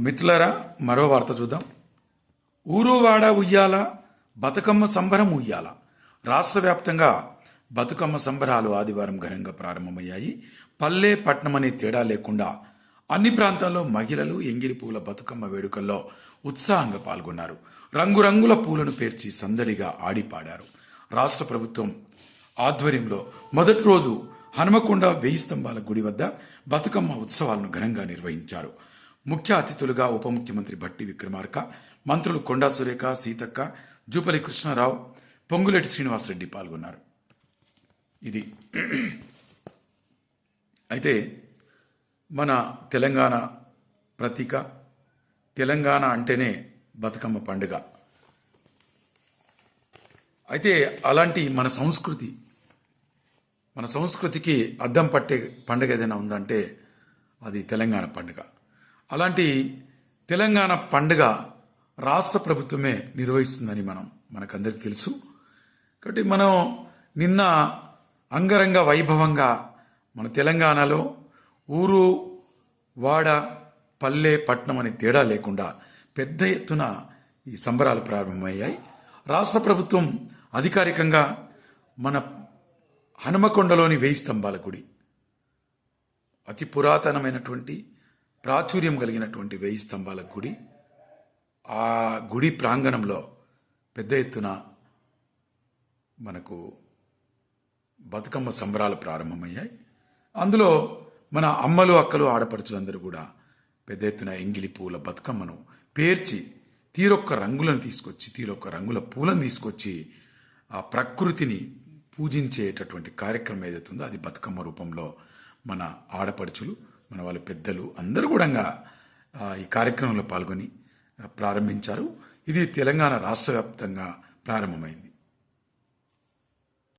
మిత్రులారా మరో వార్త చూద్దాం. ఊరువాడ ఉయ్యాల బతుకమ్మ సంబరం ఉయ్యాల. రాష్ట్ర వ్యాప్తంగా బతుకమ్మ సంబరాలు ఆదివారం ఘనంగా ప్రారంభమయ్యాయి. పల్లె పట్నం అనే తేడా లేకుండా అన్ని ప్రాంతాల్లో మహిళలు ఎంగిలి పూల బతుకమ్మ వేడుకల్లో ఉత్సాహంగా పాల్గొన్నారు. రంగురంగుల పూలను పేర్చి సందడిగా ఆడిపాడారు. రాష్ట్ర ప్రభుత్వం ఆధ్వర్యంలో మొదటి రోజు హనుమకొండ వెయ్యి స్తంభాల గుడి వద్ద బతుకమ్మ ఉత్సవాలను ఘనంగా నిర్వహించారు. ముఖ్య అతిథులుగా ఉప ముఖ్యమంత్రి భట్టి విక్రమార్క మంత్రులు కొండా సురేఖ సీతక్క జూపల్లి కృష్ణారావు పొంగులేటి శ్రీనివాసరెడ్డి పాల్గొన్నారు. ఇది అయితే మన తెలంగాణ ప్రతీక. తెలంగాణ అంటేనే బతుకమ్మ పండుగ. అయితే అలాంటి మన సంస్కృతి మన సంస్కృతికి అద్దం పట్టే పండుగ ఏదైనా ఉందంటే అది తెలంగాణ పండుగ. అలాంటి తెలంగాణ పండుగ రాష్ట్ర ప్రభుత్వమే నిర్వహిస్తుందని మనం మనకందరికీ తెలుసు. కాబట్టి మనం నిన్న అంగరంగ వైభవంగా మన తెలంగాణలో ఊరు వాడ పల్లె పట్నం అనే తేడా లేకుండా పెద్ద ఎత్తున ఈ సంబరాలు ప్రారంభమయ్యాయి. రాష్ట్ర ప్రభుత్వం అధికారికంగా మన హనుమకొండలోని వెయ్యి స్తంభాల గుడి అతి పురాతనమైనటువంటి ప్రాచుర్యం కలిగినటువంటి వెయ్యి స్తంభాల గుడి. ఆ గుడి ప్రాంగణంలో పెద్ద ఎత్తున మనకు బతుకమ్మ సంబరాలు ప్రారంభమయ్యాయి. అందులో మన అమ్మలు అక్కలు ఆడపడుచులందరూ కూడా పెద్ద ఎత్తున ఎంగిలి పూల బతుకమ్మను పేర్చి తీరొక్క రంగులను తీసుకొచ్చి తీరొక్క రంగుల పూలను తీసుకొచ్చి ఆ ప్రకృతిని పూజించేటటువంటి కార్యక్రమం ఏదైతే ఉందో అది బతుకమ్మ రూపంలో మన ఆడపడుచులు మన వాళ్ళ పెద్దలు అందరూ కూడా ఈ కార్యక్రమంలో పాల్గొని ప్రారంభించారు. ఇది తెలంగాణ రాష్ట్ర వ్యాప్తంగా ప్రారంభమైంది.